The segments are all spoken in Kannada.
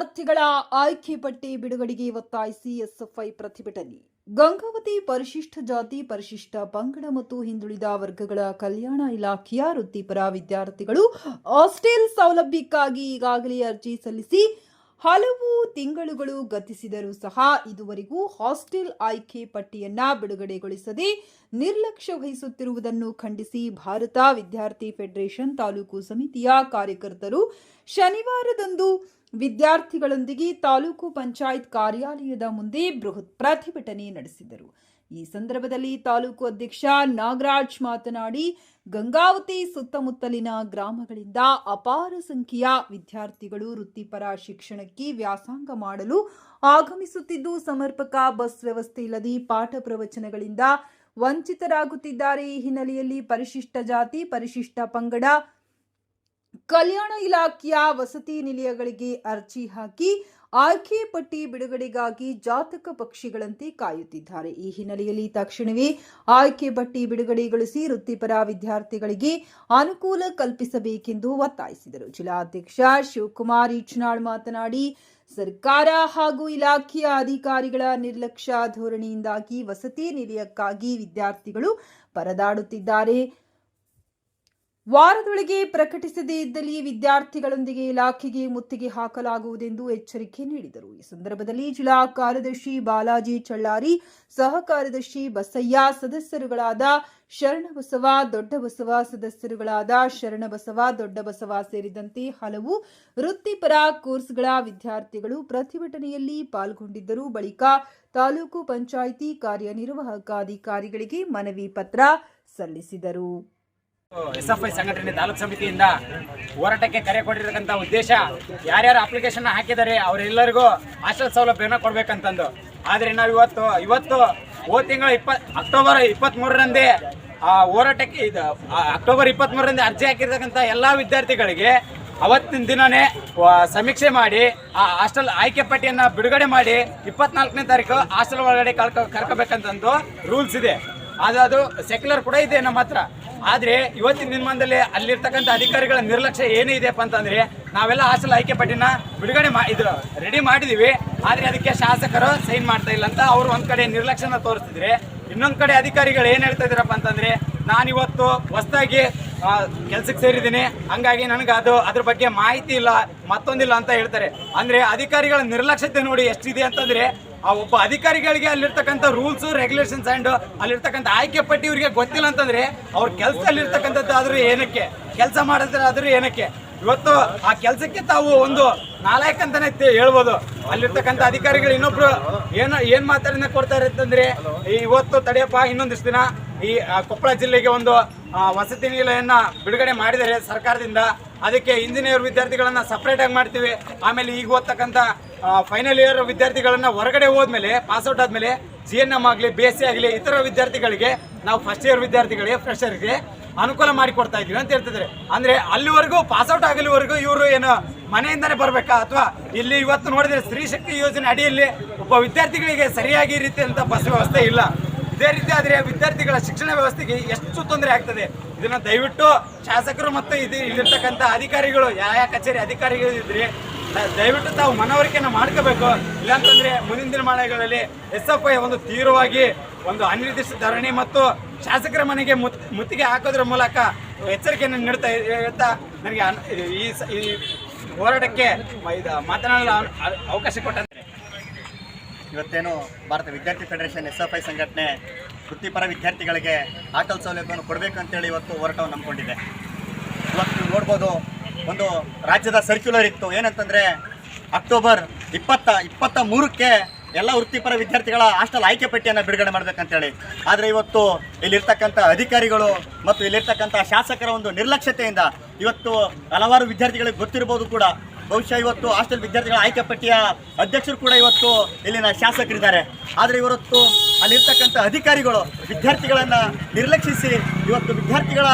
ವಿದ್ಯಾರ್ಥಿಗಳ ಆಯ್ಕೆ ಪಟ್ಟಿ ಬಿಡುಗಡೆಗೆ ಒತ್ತಾಯಿಸಿ ಎಸ್ಎಫ್ಐ ಪ್ರತಿಭಟನೆ. ಗಂಗಾವತಿ ಪರಿಶಿಷ್ಟ ಜಾತಿ, ಪರಿಶಿಷ್ಟ ಪಂಗಡ ಮತ್ತು ಹಿಂದುಳಿದ ವರ್ಗಗಳ ಕಲ್ಯಾಣ ಇಲಾಖೆಯ ವೃತ್ತಿಪರ ವಿದ್ಯಾರ್ಥಿಗಳು ಹಾಸ್ಟೆಲ್ ಸೌಲಭ್ಯಕ್ಕಾಗಿ ಈಗಾಗಲೇ ಅರ್ಜಿ ಸಲ್ಲಿಸಿ ಹಲವು ತಿಂಗಳುಗಳು ಗತಿಸಿದರೂ ಸಹ ಇದುವರೆಗೂ ಹಾಸ್ಟೆಲ್ ಆಯ್ಕೆ ಪಟ್ಟಿಯನ್ನ ಬಿಡುಗಡೆಗೊಳಿಸದೆ ನಿರ್ಲಕ್ಷ್ಯ ವಹಿಸುತ್ತಿರುವುದನ್ನು ಖಂಡಿಸಿ ಭಾರತ ವಿದ್ಯಾರ್ಥಿ ಫೆಡರೇಷನ್ ತಾಲೂಕು ಸಮಿತಿಯ ಕಾರ್ಯಕರ್ತರು ಶನಿವಾರದಂದು ವಿದ್ಯಾರ್ಥಿಗಳೊಂದಿಗೆ ತಾಲೂಕು ಪಂಚಾಯತ್ ಕಾರ್ಯಾಲಯದ ಮುಂದೆ ಬೃಹತ್ ಪ್ರತಿಭಟನೆ ನಡೆಸಿದರು. ಈ ಸಂದರ್ಭದಲ್ಲಿ ತಾಲೂಕು ಅಧ್ಯಕ್ಷ ನಾಗರಾಜ್ ಮಾತನಾಡಿ, ಗಂಗಾವತಿ ಸುತ್ತಮುತ್ತಲಿನ ಗ್ರಾಮಗಳಿಂದ ಅಪಾರ ಸಂಖ್ಯೆಯ ವಿದ್ಯಾರ್ಥಿಗಳು ವೃತ್ತಿಪರ ಶಿಕ್ಷಣಕ್ಕೆ ವ್ಯಾಸಂಗ ಮಾಡಲು ಆಗಮಿಸುತ್ತಿದ್ದು, ಸಮರ್ಪಕ ಬಸ್ ವ್ಯವಸ್ಥೆ ಇಲ್ಲದೆ ಪಾಠ ಪ್ರವಚನಗಳಿಂದ ವಂಚಿತರಾಗುತ್ತಿದ್ದಾರೆ. ಈ ಹಿನ್ನೆಲೆಯಲ್ಲಿ ಪರಿಶಿಷ್ಟ ಜಾತಿ, ಪರಿಶಿಷ್ಟ ಪಂಗಡ ಕಲ್ಯಾಣ ಇಲಾಖೆಯ ವಸತಿ ನಿಲಯಗಳಿಗೆ ಅರ್ಜಿ ಹಾಕಿ ಆಯ್ಕೆ ಪಟ್ಟಿ ಬಿಡುಗಡೆಗಾಗಿ ಜಾತಕ ಪಕ್ಷಿಗಳಂತೆ ಕಾಯುತ್ತಿದ್ದಾರೆ. ಈ ಹಿನ್ನೆಲೆಯಲ್ಲಿ ತಕ್ಷಣವೇ ಆಯ್ಕೆ ಪಟ್ಟಿ ಬಿಡುಗಡೆಗೊಳಿಸಿ ವೃತ್ತಿಪರ ವಿದ್ಯಾರ್ಥಿಗಳಿಗೆ ಅನುಕೂಲ ಕಲ್ಪಿಸಬೇಕೆಂದು ಒತ್ತಾಯಿಸಿದರು. ಜಿಲ್ಲಾಧ್ಯಕ್ಷ ಶಿವಕುಮಾರ್ ಈಚ್ನಾಳ್ ಮಾತನಾಡಿ, ಸರ್ಕಾರ ಹಾಗೂ ಇಲಾಖೆಯ ಅಧಿಕಾರಿಗಳ ನಿರ್ಲಕ್ಷ್ಯ ಧೋರಣೆಯಿಂದಾಗಿ ವಸತಿ ನಿಲಯಕ್ಕಾಗಿ ವಿದ್ಯಾರ್ಥಿಗಳು ಪರದಾಡುತ್ತಿದ್ದಾರೆ. ವಾರದೊಳಗೆ ಪ್ರಕಟಿಸದೇ ಇದ್ದಲ್ಲಿ ವಿದ್ಯಾರ್ಥಿಗಳೊಂದಿಗೆ ಇಲಾಖೆಗೆ ಮುತ್ತಿಗೆ ಹಾಕಲಾಗುವುದೆಂದು ಎಚ್ಚರಿಕೆ ನೀಡಿದರು. ಈ ಸಂದರ್ಭದಲ್ಲಿ ಜಿಲ್ಲಾ ಕಾರ್ಯದರ್ಶಿ ಬಾಲಾಜಿ ಚಳ್ಳಾರಿ ಸಹ ಕಾರ್ಯದರ್ಶಿ ಬಸಯ್ಯ, ಸದಸ್ಯರುಗಳಾದ ಶರಣಬಸವ, ದೊಡ್ಡಬಸವ, ಸದಸ್ಯರುಗಳಾದ ಶರಣಬಸವ, ದೊಡ್ಡಬಸವ ಸೇರಿದಂತೆ ಹಲವು ವೃತ್ತಿಪರ ಕೋರ್ಸ್ಗಳ ವಿದ್ಯಾರ್ಥಿಗಳು ಪ್ರತಿಭಟನೆಯಲ್ಲಿ ಪಾಲ್ಗೊಂಡಿದ್ದರು. ಬಳಿಕ ತಾಲೂಕು ಪಂಚಾಯಿತಿ ಕಾರ್ಯನಿರ್ವಾಹಕ ಅಧಿಕಾರಿಗಳಿಗೆ ಮನವಿ ಪತ್ರ ಸಲ್ಲಿಸಿದರು. ಎಸ್ ಎಫ್ ಐ ಸಂಘಟನೆ ತಾಲೂಕು ಸಮಿತಿಯಿಂದ ಹೋರಾಟಕ್ಕೆ ಕರೆ ಕೊಟ್ಟಿರತಕ್ಕಂಥ ಉದ್ದೇಶ ಯಾರ್ಯಾರು ಅಪ್ಲಿಕೇಶನ್ ಹಾಕಿದ್ದಾರೆ, ಅವರೆಲ್ಲರಿಗೂ ಹಾಸ್ಟೆಲ್ ಸೌಲಭ್ಯನ ಕೊಡ್ಬೇಕಂತಂದು. ಆದರೆ ನಾವು ಇವತ್ತು ಇವತ್ತು ಹೋದ ತಿಂಗಳ ಇಪ್ಪತ್, ಅಕ್ಟೋಬರ್ ಇಪ್ಪತ್ತ್ಮೂರರಂದೇ ಆ ಹೋರಾಟಕ್ಕೆ ಇದು ಅಕ್ಟೋಬರ್ ಅಕ್ಟೋಬರ್ ಇಪ್ಪತ್ತ್ಮೂರರಂದೇ ಅರ್ಜಿ ಹಾಕಿರ್ತಕ್ಕಂಥ ಎಲ್ಲ ವಿದ್ಯಾರ್ಥಿಗಳಿಗೆ ಅವತ್ತಿನ ದಿನನೇ ವ- ಸಮೀಕ್ಷೆ ಮಾಡಿ, ಆ ಹಾಸ್ಟೆಲ್ ಆಯ್ಕೆ ಪಟ್ಟಿಯನ್ನು ಬಿಡುಗಡೆ ಮಾಡಿ ಇಪ್ಪತ್ನಾಲ್ಕನೇ ತಾರೀಕು ಹಾಸ್ಟೆಲ್ ಒಳಗಡೆ ಕಳ್ಕೊ, ಕರ್ಕೋಬೇಕಂತಂದು ರೂಲ್ಸ್ ಇದೆ. ಅದು ಅದು ಸೆಕ್ಯುಲರ್ ಕೂಡ ಇದೆ ನಮ್ಮ ಹತ್ರ. ಆದ್ರೆ ಇವತ್ತಿನ ದಿನಮಾನದಲ್ಲಿ ಅಲ್ಲಿರ್ತಕ್ಕಂಥ ಅಧಿಕಾರಿಗಳ ನಿರ್ಲಕ್ಷ್ಯ ಏನೇ ಇದೆಯಪ್ಪ ಅಂತಂದ್ರೆ ನಾವೆಲ್ಲ ಹಾಸ್ಟೆಲ್ ಆಯ್ಕೆ ಪಟ್ಟಿನ ಬಿಡುಗಡೆ ಇದು ರೆಡಿ ಮಾಡಿದೀವಿ. ಆದ್ರೆ ಅದಕ್ಕೆ ಶಾಸಕರು ಸೈನ್ ಮಾಡ್ತಾ ಇಲ್ಲ ಅಂತ ಅವರು ಒಂದ್ ಕಡೆ ನಿರ್ಲಕ್ಷ್ಯನ ತೋರಿಸ್ತಿದ್ರೆ, ಇನ್ನೊಂದ್ ಕಡೆ ಅಧಿಕಾರಿಗಳು ಏನ್ ಹೇಳ್ತಾ ಇದ್ರಪ್ಪ ಅಂತಂದ್ರೆ, ನಾನಿವತ್ತು ಹೊಸದಾಗಿ ಕೆಲ್ಸಕ್ಕೆ ಸೇರಿದ್ದೀನಿ. ಹಂಗಾಗಿ ನನಗೆ ಅದು ಅದ್ರ ಬಗ್ಗೆ ಮಾಹಿತಿ ಇಲ್ಲ, ಮತ್ತೊಂದಿಲ್ಲ ಅಂತ ಹೇಳ್ತಾರೆ. ಅಂದ್ರೆ ಅಧಿಕಾರಿಗಳ ನಿರ್ಲಕ್ಷ್ಯತೆ ನೋಡಿ ಎಷ್ಟಿದೆ ಅಂತಂದ್ರೆ ಆ ಒಬ್ಬ ಅಧಿಕಾರಿಗಳಿಗೆ ಅಲ್ಲಿರ್ತಕ್ಕಂಥ ರೂಲ್ಸ್ ರೆಗ್ಯುಲೇಷನ್ಸ್ ಅಂಡ್ ಅಲ್ಲಿರ್ತಕ್ಕಂಥ ಆಯ್ಕೆ ಪಟ್ಟಿ ಇವರಿಗೆ ಗೊತ್ತಿಲ್ಲ ಅಂತಂದ್ರೆ ಅವ್ರ ಕೆಲಸದಲ್ಲಿ ಅಲ್ಲಿರ್ತಕ್ಕಂಥದ್ದು ಆದರೂ ಏನಕ್ಕೆ? ಕೆಲಸ ಮಾಡಿದ್ರೆ ಏನಕ್ಕೆ? ಇವತ್ತು ಆ ಕೆಲಸಕ್ಕೆ ತಾವು ಒಂದು ನಾಲಾಯಕ್ ಅಂತಾನೆ ಹೇಳ್ಬೋದು. ಅಲ್ಲಿರ್ತಕ್ಕಂಥ ಅಧಿಕಾರಿಗಳು ಇನ್ನೊಬ್ರು ಏನು ಏನು ಕೊಡ್ತಾರೆ ಅಂತಂದ್ರೆ, ಈ ಇವತ್ತು ತಡೆಯಪ್ಪ ಇನ್ನೊಂದಿಷ್ಟು ದಿನ ಈ ಕೊಪ್ಪಳ ಜಿಲ್ಲೆಗೆ ಒಂದು ವಸತಿ ನಿಲಯನ್ನ ಬಿಡುಗಡೆ ಮಾಡಿದರೆ ಸರ್ಕಾರದಿಂದ. ಅದಕ್ಕೆ ಇಂಜಿನಿಯರ್ ವಿದ್ಯಾರ್ಥಿಗಳನ್ನು ಸಪ್ರೇಟಾಗಿ ಮಾಡ್ತೀವಿ. ಆಮೇಲೆ ಈಗ ಓದ್ತಕ್ಕಂಥ ಫೈನಲ್ ಇಯರ್ ವಿದ್ಯಾರ್ಥಿಗಳನ್ನ ಹೊರಗಡೆ ಹೋದ್ಮೇಲೆ ಪಾಸ್ಔಟ್ ಆದ್ಮೇಲೆ ಜಿ ಎನ್ ಎಂ ಆಗಲಿ ಬಿ ಎಸ್ ಸಿ ಆಗಲಿ, ಇತರ ವಿದ್ಯಾರ್ಥಿಗಳಿಗೆ ನಾವು ಫಸ್ಟ್ ಇಯರ್ ವಿದ್ಯಾರ್ಥಿಗಳಿಗೆ ಫ್ರೆಶರ್ಗೆ ಅನುಕೂಲ ಮಾಡಿಕೊಡ್ತಾ ಇದೀವಿ ಅಂತ ಹೇಳ್ತಿದ್ದಾರೆ. ಅಂದ್ರೆ ಅಲ್ಲಿವರೆಗೂ ಪಾಸ್ಔಟ್ ಆಗಲಿವರೆಗೂ ಇವರು ಏನು ಮನೆಯಿಂದನೇ ಬರಬೇಕಾ? ಅಥವಾ ಇಲ್ಲಿ ಇವತ್ತು ನೋಡಿದ್ರೆ ಸ್ತ್ರೀ ಶಕ್ತಿ ಯೋಜನೆ ಅಡಿಯಲ್ಲಿ ಒಬ್ಬ ವಿದ್ಯಾರ್ಥಿಗಳಿಗೆ ಸರಿಯಾಗಿ ರೀತಿಯಂತ ಬಸ್ ವ್ಯವಸ್ಥೆ ಇಲ್ಲ. ಇದೇ ರೀತಿ ಆದ್ರೆ ವಿದ್ಯಾರ್ಥಿಗಳ ಶಿಕ್ಷಣ ವ್ಯವಸ್ಥೆಗೆ ಎಷ್ಟು ತೊಂದರೆ ಆಗ್ತದೆ? ಇದನ್ನ ದಯವಿಟ್ಟು ಶಾಸಕರು ಮತ್ತು ಇದು ಇಲ್ಲಿರ್ತಕ್ಕಂಥ ಅಧಿಕಾರಿಗಳು, ಯಾವ ಯಾವ ಕಚೇರಿ ಅಧಿಕಾರಿಗಳು ಇದ್ರಿ ದಯವಿಟ್ಟು ತಾವು ಮನವರಿಕೆಯನ್ನು ಮಾಡ್ಕೋಬೇಕು. ಇಲ್ಲಾಂತಂದ್ರೆ ಮುಂದಿನ ದಿನಮಾನಗಳಲ್ಲಿ ಎಸ್ ಎಫ್ ಐ ಒಂದು ತೀವ್ರವಾಗಿ ಒಂದು ಅನಿರ್ದಿಷ್ಟ ಧರಣಿ ಮತ್ತು ಶಾಸಕರ ಮನೆಗೆ ಮುತ್- ಮುತ್ತಿಗೆ ಹಾಕೋದ್ರ ಮೂಲಕ ಎಚ್ಚರಿಕೆಯನ್ನು ನೀಡ್ತಾ ಹೇಳ್ತಾ ನನಗೆ ಈ ಹೋರಾಟಕ್ಕೆ ಮಾತನಾಡಲು ಅವ- ಅವ- ಅವಕಾಶ ಕೊಟ್ಟಂತೆ. ಇವತ್ತೇನು ಭಾರತ ವಿದ್ಯಾರ್ಥಿ ಫೆಡರೇಷನ್ ಎಸ್ ಎಫ್ ಐ ಸಂಘಟನೆ ವೃತ್ತಿಪರ ವಿದ್ಯಾರ್ಥಿಗಳಿಗೆ ಆಟಲ್ ಸೌಲಭ್ಯವನ್ನು ಕೊಡಬೇಕು ಅಂತೇಳಿ ಇವತ್ತು ಹೋರಾಟವನ್ನು ನಂಬಿಕೊಂಡಿದೆ ಇವತ್ತು ನೋಡ್ಬೋದು ಒಂದು ರಾಜ್ಯದ ಸರ್ಕ್ಯುಲರ್ ಇತ್ತು. ಏನಂತಂದರೆ ಅಕ್ಟೋಬರ್ ಇಪ್ಪತ್ತ ಇಪ್ಪತ್ತ ಮೂರಕ್ಕೆ ಎಲ್ಲ ವೃತ್ತಿಪರ ವಿದ್ಯಾರ್ಥಿಗಳ ಹಾಸ್ಟೆಲ್ ಆಯ್ಕೆ ಪಟ್ಟಿಯನ್ನು ಬಿಡುಗಡೆ ಮಾಡಬೇಕಂತೇಳಿ. ಆದರೆ ಇವತ್ತು ಇಲ್ಲಿರ್ತಕ್ಕಂಥ ಅಧಿಕಾರಿಗಳು ಮತ್ತು ಇಲ್ಲಿರ್ತಕ್ಕಂಥ ಶಾಸಕರ ಒಂದು ನಿರ್ಲಕ್ಷ್ಯತೆಯಿಂದ ಇವತ್ತು ಹಲವಾರು ವಿದ್ಯಾರ್ಥಿಗಳಿಗೆ ಗೊತ್ತಿರ್ಬೋದು ಕೂಡ. ಬಹುಶಃ ಇವತ್ತು ಹಾಸ್ಟೆಲ್ ವಿದ್ಯಾರ್ಥಿಗಳ ಆಯ್ಕೆ ಪಟ್ಟಿಯ ಅಧ್ಯಕ್ಷರು ಕೂಡ ಇವತ್ತು ಇಲ್ಲಿನ ಶಾಸಕರಿದ್ದಾರೆ. ಆದರೆ ಇವತ್ತು ಅಲ್ಲಿರ್ತಕ್ಕಂಥ ಅಧಿಕಾರಿಗಳು ವಿದ್ಯಾರ್ಥಿಗಳನ್ನು ನಿರ್ಲಕ್ಷಿಸಿ ಇವತ್ತು ವಿದ್ಯಾರ್ಥಿಗಳ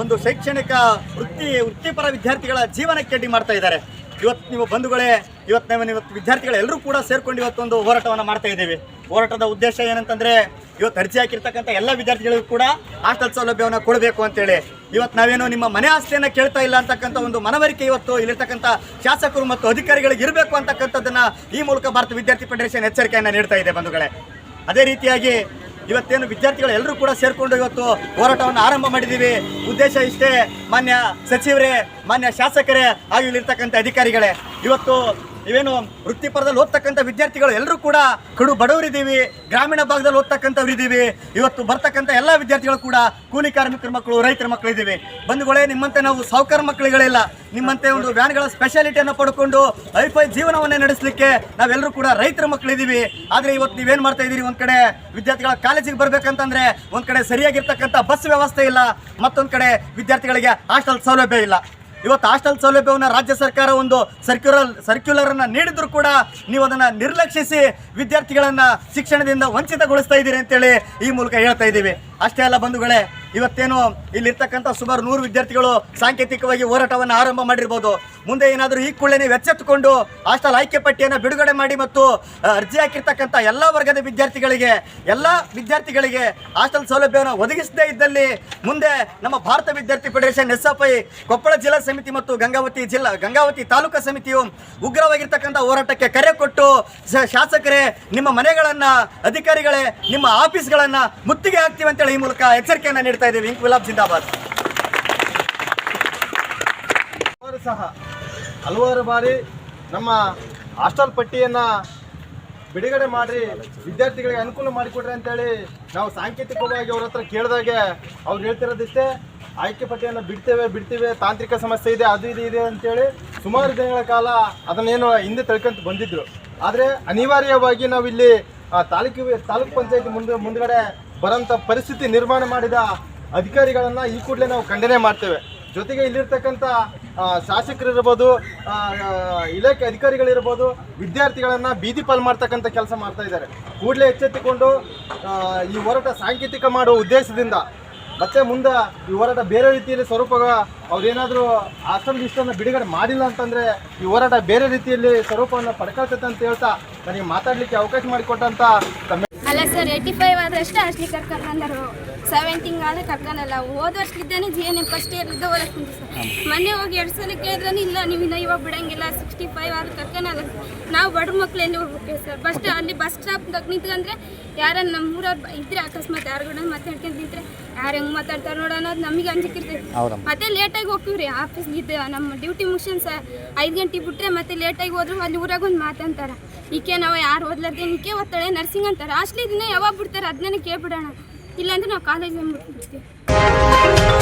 ಒಂದು ಶೈಕ್ಷಣಿಕ ವೃತ್ತಿ, ವೃತ್ತಿಪರ ವಿದ್ಯಾರ್ಥಿಗಳ ಜೀವನಕ್ಕೆ ಅಡ್ಡಿ ಮಾಡ್ತಾ ಇದ್ದಾರೆ. ಇವತ್ತು ನೀವು ಬಂಧುಗಳೇ ಇವತ್ತು ನಾವು ಇವತ್ತು ವಿದ್ಯಾರ್ಥಿಗಳೆಲ್ಲರೂ ಕೂಡ ಸೇರ್ಕೊಂಡು ಇವತ್ತೊಂದು ಹೋರಾಟವನ್ನು ಮಾಡ್ತಾ ಇದ್ದೀವಿ. ಹೋರಾಟದ ಉದ್ದೇಶ ಏನಂತಂದರೆ ಇವತ್ತು ಅರ್ಜಿ ಹಾಕಿರ್ತಕ್ಕಂಥ ಎಲ್ಲ ವಿದ್ಯಾರ್ಥಿಗಳಿಗೂ ಕೂಡ ಹಾಸ್ಟೆಲ್ ಸೌಲಭ್ಯವನ್ನು ಕೊಡಬೇಕು ಅಂತೇಳಿ. ಇವತ್ತು ನಾವೇನು ನಿಮ್ಮ ಮನೆ ಆಸ್ತಿಯನ್ನು ಕೇಳ್ತಾ ಇಲ್ಲ ಅಂತಕ್ಕಂಥ ಒಂದು ಮನವರಿಕೆ ಇವತ್ತು ಇಲ್ಲಿರ್ತಕ್ಕಂಥ ಶಾಸಕರು ಮತ್ತು ಅಧಿಕಾರಿಗಳಿಗೆ ಇರಬೇಕು ಅಂತಕ್ಕಂಥದ್ದನ್ನು ಈ ಮೂಲಕ ಭಾರತ ವಿದ್ಯಾರ್ಥಿ ಫೆಡರೇಷನ್ ಎಚ್ಚರಿಕೆಯನ್ನು ನೀಡ್ತಾ ಇದೆ ಬಂಧುಗಳೇ. ಅದೇ ರೀತಿಯಾಗಿ ಇವತ್ತೇನು ವಿದ್ಯಾರ್ಥಿಗಳು ಎಲ್ಲರೂ ಕೂಡ ಸೇರಿಕೊಂಡು ಇವತ್ತು ಹೋರಾಟವನ್ನು ಆರಂಭ ಮಾಡಿದ್ದೀವಿ. ಉದ್ದೇಶ ಇಷ್ಟೇ, ಮಾನ್ಯ ಸಚಿವರೇ, ಮಾನ್ಯ ಶಾಸಕರೇ ಹಾಗೂ ಇಲ್ಲಿರ್ತಕ್ಕಂಥ ಅಧಿಕಾರಿಗಳೇ, ಇವತ್ತು ಇವೇನು ವೃತ್ತಿಪರದಲ್ಲಿ ಓದ್ತಕ್ಕಂಥ ವಿದ್ಯಾರ್ಥಿಗಳು ಎಲ್ಲರೂ ಕೂಡ ಕಡು ಬಡವರಿದ್ದೀವಿ, ಗ್ರಾಮೀಣ ಭಾಗದಲ್ಲಿ ಓದ್ತಕ್ಕಂಥವ್ರು ಇದ್ದೀವಿ, ಇವತ್ತು ಬರ್ತಕ್ಕಂಥ ಎಲ್ಲ ವಿದ್ಯಾರ್ಥಿಗಳು ಕೂಡ ಕೂಲಿ ಕಾರ್ಮಿಕರ ಮಕ್ಕಳು, ರೈತರ ಮಕ್ಕಳಿದ್ದೀವಿ ಬಂಧುಗಳೇ, ನಿಮ್ಮಂತೆ ನಾವು ಸಾವುಕಾರ ಮಕ್ಕಳುಗಳಿಲ್ಲ ನಿಮ್ಮಂತೆ ಒಂದು ವ್ಯಾನ್ಗಳ ಸ್ಪೆಷಾಲಿಟಿಯನ್ನು ಪಡ್ಕೊಂಡು ಐಫೈ ಜೀವನವನ್ನೇ ನಡೆಸಲಿಕ್ಕೆ ನಾವೆಲ್ಲರೂ ಕೂಡ ರೈತರ ಮಕ್ಕಳಿದ್ದೀವಿ ಆದರೆ ಇವತ್ತು ನೀವೇನು ಮಾಡ್ತಾ ಇದ್ದೀರಿ? ಒಂದು ಕಡೆ ವಿದ್ಯಾರ್ಥಿಗಳ ಕಾಲೇಜಿಗೆ ಬರಬೇಕಂತಂದರೆ ಒಂದು ಕಡೆ ಸರಿಯಾಗಿರ್ತಕ್ಕಂಥ ಬಸ್ ವ್ಯವಸ್ಥೆ ಇಲ್ಲ. ಮತ್ತೊಂದು ಕಡೆ ವಿದ್ಯಾರ್ಥಿಗಳಿಗೆ ಹಾಸ್ಟೆಲ್ ಸೌಲಭ್ಯ ಇಲ್ಲ. ಇವತ್ತು ಹಾಸ್ಟೆಲ್ ಸೌಲಭ್ಯವನ್ನು ರಾಜ್ಯ ಸರ್ಕಾರ ಒಂದು ಸರ್ಕ್ಯುಲರ್ ಸರ್ಕ್ಯುಲರ್ ಅನ್ನ ನೀಡಿದ್ರು ಕೂಡ ನೀವು ಅದನ್ನ ನಿರ್ಲಕ್ಷಿಸಿ ವಿದ್ಯಾರ್ಥಿಗಳನ್ನು ಶಿಕ್ಷಣದಿಂದ ವಂಚಿತಗೊಳಿಸ್ತಾ ಇದ್ದೀರಿ ಅಂತೇಳಿ ಈ ಮೂಲಕ ಹೇಳ್ತಾ ಇದ್ದೀವಿ. ಅಷ್ಟೇ ಅಲ್ಲ ಬಂಧುಗಳೇ, ಇವತ್ತೇನು ಇಲ್ಲಿರ್ತಕ್ಕಂಥ ಸುಮಾರು ನೂರು ವಿದ್ಯಾರ್ಥಿಗಳು ಸಾಂಕೇತಿಕವಾಗಿ ಹೋರಾಟವನ್ನು ಆರಂಭ ಮಾಡಿರ್ಬೋದು. ಮುಂದೆ ಏನಾದರೂ ಈ ಕೂಡಲೇ ನೀವು ಎಚ್ಚೆತ್ತುಕೊಂಡು ಹಾಸ್ಟೆಲ್ ಆಯ್ಕೆ ಪಟ್ಟಿಯನ್ನು ಬಿಡುಗಡೆ ಮಾಡಿ ಮತ್ತು ಅರ್ಜಿ ಹಾಕಿರ್ತಕ್ಕಂಥ ಎಲ್ಲ ವರ್ಗದ ವಿದ್ಯಾರ್ಥಿಗಳಿಗೆ, ಎಲ್ಲ ವಿದ್ಯಾರ್ಥಿಗಳಿಗೆ ಹಾಸ್ಟೆಲ್ ಸೌಲಭ್ಯವನ್ನು ಒದಗಿಸದೇ ಇದ್ದಲ್ಲಿ ಮುಂದೆ ನಮ್ಮ Bharat Vidyarthi federation S F I Koppal ಜಿಲ್ಲಾ ಸಮಿತಿ ಮತ್ತು ಗಂಗಾವತಿ ಜಿಲ್ಲಾ, ಗಂಗಾವತಿ ತಾಲೂಕಾ ಸಮಿತಿಯು ಉಗ್ರವಾಗಿರ್ತಕ್ಕಂಥ ಹೋರಾಟಕ್ಕೆ ಕರೆ ಕೊಟ್ಟು ಶಾಸಕರೇ, ನಿಮ್ಮ ಮನೆಗಳನ್ನ, ಅಧಿಕಾರಿಗಳೇ, ನಿಮ್ಮ ಆಫೀಸ್ಗಳನ್ನು ಮುತ್ತಿಗೆ ಹಾಕ್ತೀವಿ ಅಂತೇಳಿ ಈ ಮೂಲಕ ಎಚ್ಚರಿಕೆಯನ್ನು ನೀಡ್ತಾ ಇದ್ದೀವಿ ಇಂಕ್ವಿಲಾಬ್ ಜಿಂದಾಬಾದ್. ಅವರು ಸಹ ಹಲವಾರು ಬಾರಿ ನಮ್ಮ ಹಾಸ್ಟೆಲ್ ಪಟ್ಟಿಯನ್ನು ಬಿಡುಗಡೆ ಮಾಡಿ ವಿದ್ಯಾರ್ಥಿಗಳಿಗೆ ಅನುಕೂಲ ಮಾಡಿಕೊಡ್ರಿ ಅಂತೇಳಿ ನಾವು ಸಾಂಕೇತಿಕವಾಗಿ ಅವ್ರ ಹತ್ರ ಕೇಳಿದಾಗೆ ಅವ್ರು ಹೇಳ್ತಿರೋದಿಷ್ಟೇ, ಆಯ್ಕೆ ಪಟ್ಟಿಯನ್ನು ಬಿಡ್ತೇವೆ, ಬಿಡ್ತೀವಿ, ತಾಂತ್ರಿಕ ಸಮಸ್ಯೆ ಇದೆ, ಅದು ಇದು ಇದೆ ಅಂತೇಳಿ ಸುಮಾರು ದಿನಗಳ ಕಾಲ ಅದನ್ನೇನು ಹಿಂದೆ ತಳ್ಕೊಂತ ಬಂದಿದ್ರು. ಆದರೆ ಅನಿವಾರ್ಯವಾಗಿ ನಾವಿಲ್ಲಿ ತಾಲೂಕು ತಾಲೂಕು ಪಂಚಾಯತಿ ಮುಂದೆ, ಮುಂದ್ಗಡೆ ಬರೋಂಥ ಪರಿಸ್ಥಿತಿ ನಿರ್ಮಾಣ ಮಾಡಿದ ಅಧಿಕಾರಿಗಳನ್ನ ಈ ಕೂಡಲೇ ನಾವು ಖಂಡನೆ ಮಾಡ್ತೇವೆ. ಜೊತೆಗೆ ಇಲ್ಲಿರ್ತಕ್ಕಂಥ ಶಾಸಕರಿರ್ಬೋದು ಇಲಾಖೆ ಅಧಿಕಾರಿಗಳಿರ್ಬೋದು, ವಿದ್ಯಾರ್ಥಿಗಳನ್ನು ಬೀದಿ ಪಾಲ್ ಮಾಡ್ತಕ್ಕಂಥ ಕೆಲಸ ಮಾಡ್ತಾ ಇದ್ದಾರೆ. ಕೂಡಲೇ ಎಚ್ಚೆತ್ತುಕೊಂಡು ಈ ಹೋರಾಟ ಸಾಂಕೇತಿಕ ಮಾಡುವ ಉದ್ದೇಶದಿಂದ, ಮತ್ತೆ ಮುಂದೆ ಈ ಹೋರಾಟ ಬೇರೆ ರೀತಿಯಲ್ಲಿ ಸ್ವರೂಪ ಅವ್ರೇನಾದರೂ ಹಾಸ್ಟೆಲ್ ಲಿಸ್ಟನ್ನು ಬಿಡುಗಡೆ ಮಾಡಿಲ್ಲ ಅಂತಂದ್ರೆ ಈ ಹೋರಾಟ ಬೇರೆ ರೀತಿಯಲ್ಲಿ ಸ್ವರೂಪವನ್ನು ಪಡ್ಕೊಳ್ತೈತೆ ಅಂತ ಹೇಳ್ತಾ ನನಗೆ ಮಾತಾಡಲಿಕ್ಕೆ ಅವಕಾಶ ಮಾಡಿಕೊಟ್ಟಂಥ ತಮ್ಮ ಅಲ್ಲ ಸರ್ ಏಯ್ಟಿ ಫೈವ್ ಆದಷ್ಟು ಅಷ್ಟೇ ಕರ್ಕೊಂಡ್ಬಂದರು ಸೆವೆಂಟಿಂಗ್ ಆದ್ರೆ ಕರ್ಕೊಂಡಲ್ಲ. ಹೋದ ವರ್ಷಲಿದ್ದಾನೆ ಜಿ ಎನ್ ಫಸ್ಟ್ ಇಯರ್ ಇದ್ದ ಹೊರಗೆ ಕುಂತು ಸರ್ ಮೊನ್ನೆ ಹೋಗಿ ಎರಡು ಸಲ ಕೇಳಿದ್ರೆ ಇಲ್ಲ ನೀವು ಇನ್ನ ಇವಾಗ ಬಿಡಂಗಿಲ್ಲ ಸಿಕ್ಸ್ಟಿ ಫೈವ್ ಆದ್ರೆ ಕರ್ಕೊಳಲ್ಲ ನಾವು ಬಡ ಮಕ್ಳು ಎಲ್ಲಿ ಹೋಗ್ಬೇಕು ಸರ್? ಫಸ್ಟ್ ಅಲ್ಲಿ ಬಸ್ ಸ್ಟಾಪ್ದಾಗ ನಿಂತ್ಕೊಂಡ್ರೆ ಯಾರ ನಮ್ಮ ಊರವ್ರು ಇದ್ರೆ ಅಕಸ್ಮಾತ್ ಯಾರು ಕೂಡ ಮಾತಾಡ್ಕೊಂತ ನಿಂತ್ರೆ ಯಾರು ಹೆಂಗೆ ಮಾತಾಡ್ತಾರೆ ನೋಡೋಣ ಅನ್ನೋದು ನಮಗೆ ಅಂಜಿಕಿರ್ತೈತೆ ಮತ್ತೆ ಲೇಟಾಗಿ ಹೋಗ್ತೀವಿ ರೀ ಆಫೀಸ್ಗಿದ್ದು ನಮ್ಮ ಡ್ಯೂಟಿ ಮುಗಿಸ್ಕೊಂಡು ಸರ್. ಐದು ಗಂಟೆಗೆ ಬಿಟ್ಟರೆ ಮತ್ತೆ ಲೇಟಾಗಿ ಹೋದ್ರು ಅಲ್ಲಿ ಊರಾಗ ಒಂದು ಮಾತಂತಾರೆ ಈಕೆ ನಾವು ಯಾರು ಓದ್ಲಾರ್ದೇನು ಈಕೆ ಓದ್ತಾಳೆ ನರ್ಸಿಂಗ್ ಅಂತಾರೆ. ಅಷ್ಟೇ ದಿನ ಯಾವಾಗ ಬಿಡ್ತಾರೆ? ಅದನ್ನೇ ಕೇಳ್ಬಿಡೋಣ. ಇಲ್ಲಾಂದ್ರೆ ನಾವು ಕಾಲೇಜ್ ಬಿಡ್ತೀವಿ